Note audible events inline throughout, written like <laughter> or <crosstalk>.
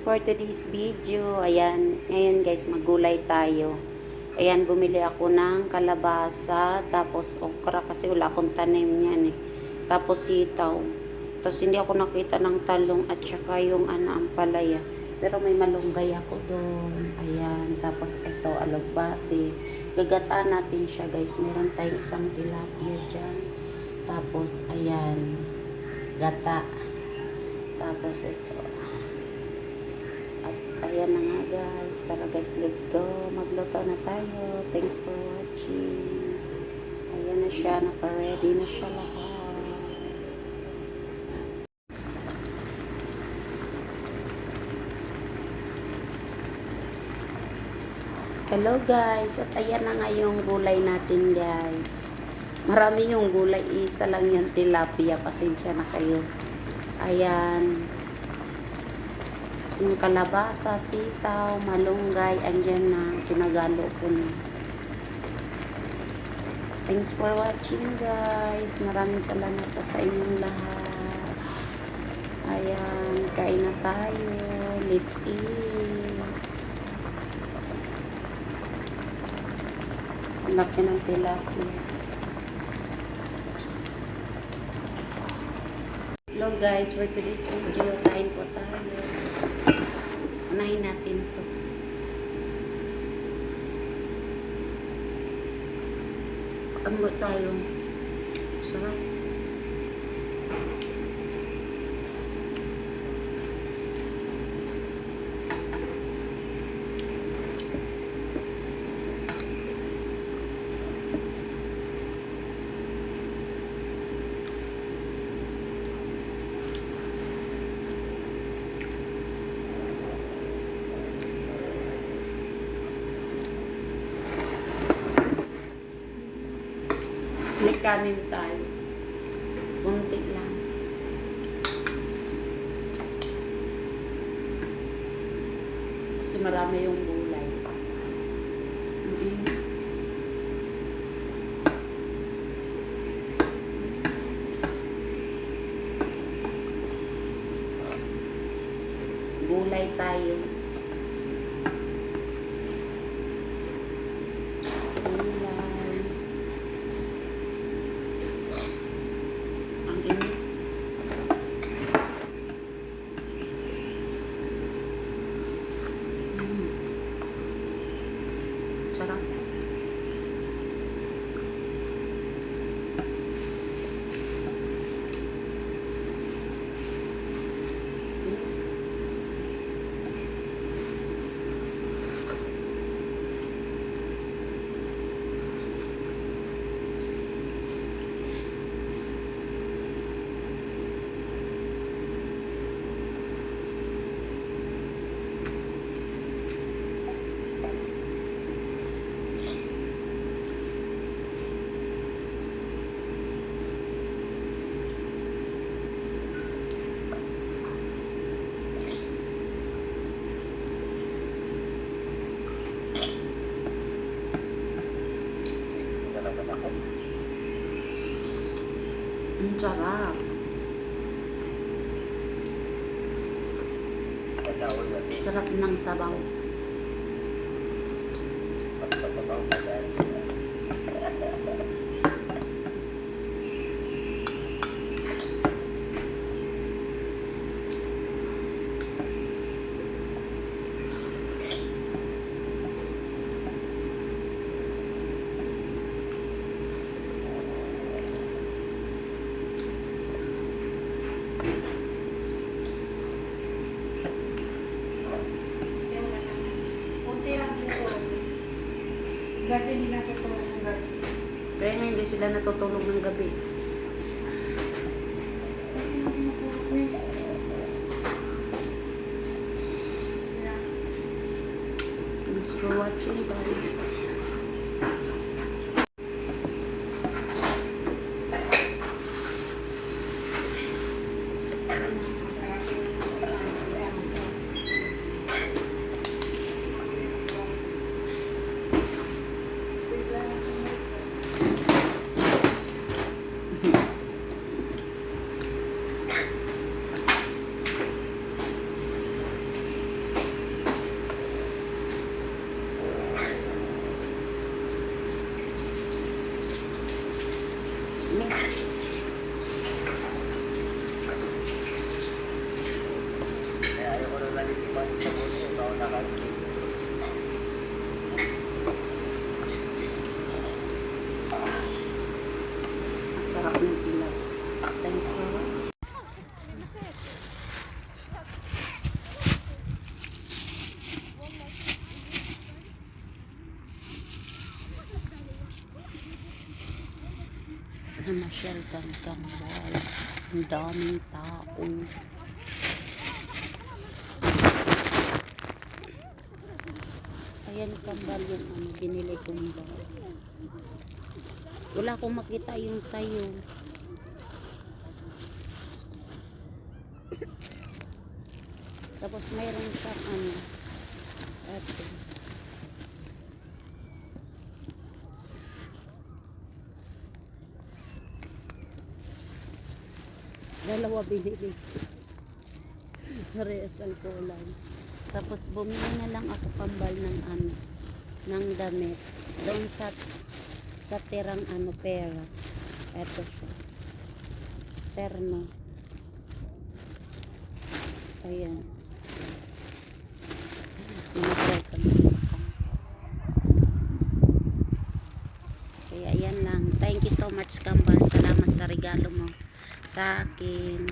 for today's video. Ayan, ngayon guys, magulay tayo. Ayan, bumili ako ng kalabasa, tapos okra kasi wala akong tanim niyan eh. Tapos sitaw. Tapos hindi ako nakita ng talong at saka yung ano, ampalaya. Pero may malunggay ako doon. Ayan, tapos ito, alugbati. Gagataan natin siya guys. Meron tayong isang tilapia dyan. Tapos, ayan, gata. Tapos ito. Ayan na nga guys. Tara guys, let's go. Magluto na tayo. Thanks for watching. Ayan na siya. Naka-ready na siya lahat. Hello guys. At ayan na nga yung gulay natin guys. Marami yung gulay. Isa lang yung tilapia. Pasensya na kayo. Ayan. Yung kalabasa, sitaw, malunggay, andyan na. Pinagalo ko na. Thanks for watching guys. Maraming salamat pa sa inyong lahat. Ayan. Kain na tayo. Let's eat. Laki ng tilapia. Hello guys, for today's video, kain po tayo. Unahin natin to. Ano tayo? Sarap. Kanin tayo. Kunti lang. Kasi marami yung gulay. Hindi na. Gulay tayo. Gulay. Ang init. Mm. Sarap. Ang sarap. Sarap ng sabaw. Kunti lang dito. Gabi hindi natutulog ng gabi. Kaya nga hindi sila natutulog ng gabi. Thanks for watching guys. Sarap ng pilaw. Thanks for watching. Namasyal kang kambal. Ang daming tao. Ayan kambal yung ano, binili kong bag. Wala akong makita yung sayo. Tapos mayroon siyang ano. Ito. Dalawa binili. Parehas ang kulay. Tapos bumili na lang ako pambal ng ano, ng damit. Doon sa sa tirang ano pera. Ito siya. Terno. Ayan. Kaya ayan lang. Thank you so much Kambal. Salamat sa regalo mo sa akin.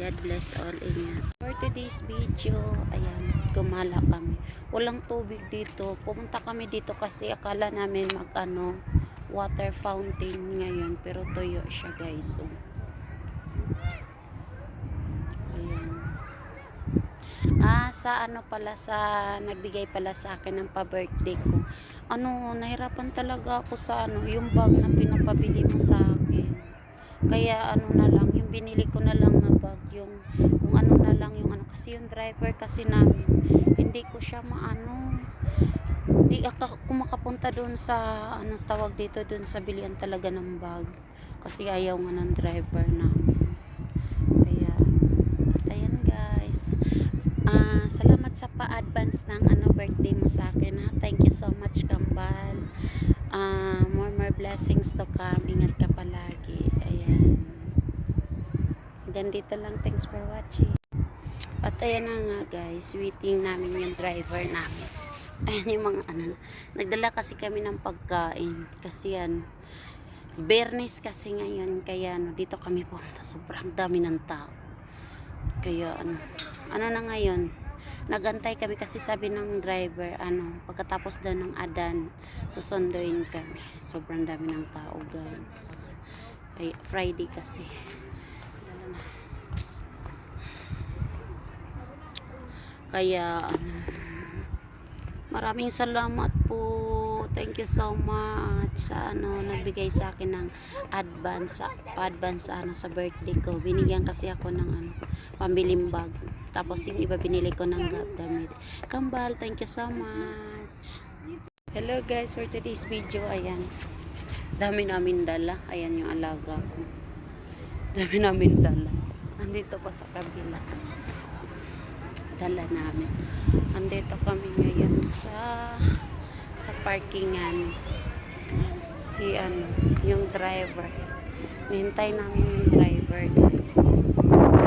God bless all ingat. For today's video, ayan, gumala kami. Walang tubig dito. Pumunta kami dito kasi akala namin mag ano, water fountain ngayon. Pero tuyo siya guys. Oh. Ayan. Ah, sa ano pala sa nagbigay pala sa akin ng pa-birthday ko. Ano, nahirapan talaga ako sa ano, yung bag na pinapabili mo sa akin. Kaya ano na lang, binili ko na lang na bag, yung kung ano na lang yung ano kasi yung driver kasi namin, hindi ko siya maano hindi ako kumakapunta doon sa ano tawag dito doon sa bilian talaga ng bag kasi ayaw nga ng driver namin kaya at ayan guys Ah, salamat sa pa-advance ng ano birthday mo sa akin ha. Thank you so much Kambal. Ah, more more blessings to come. Ingat ka palagi. Hanggang dito lang. Thanks for watching. At ayan na nga guys, waiting namin yung driver namin. <laughs> Ayan yung mga ano. Nagdala kasi kami ng pagkain. Kasi yan, Bernis kasi ngayon. Kaya ano, dito kami pumunta. Sobrang dami ng tao. Kaya ano, ano na ngayon, nagantay kami kasi sabi ng driver, ano, pagkatapos daw ng adan, susunduin kami. Sobrang dami ng tao, guys. Kaya, Friday kasi. Dala na. Kaya, ano, maraming salamat po. Thank you so much sa ano nagbigay sa akin ng advance sa advance ano sa birthday ko. Binigyan kasi ako ng ano pambiling bag. Tapos yung iba binili ko ng damit. Kambal, thank you so much. Hello guys, for today's video, ayan. Dami namin dala. Ayan yung alaga ko. Dami namin dala. Andito pa sa kabila. Dala namin. Andito kami ngayon sa sa parkingan. Si ano, yung driver. Nihintay namin yung driver guys.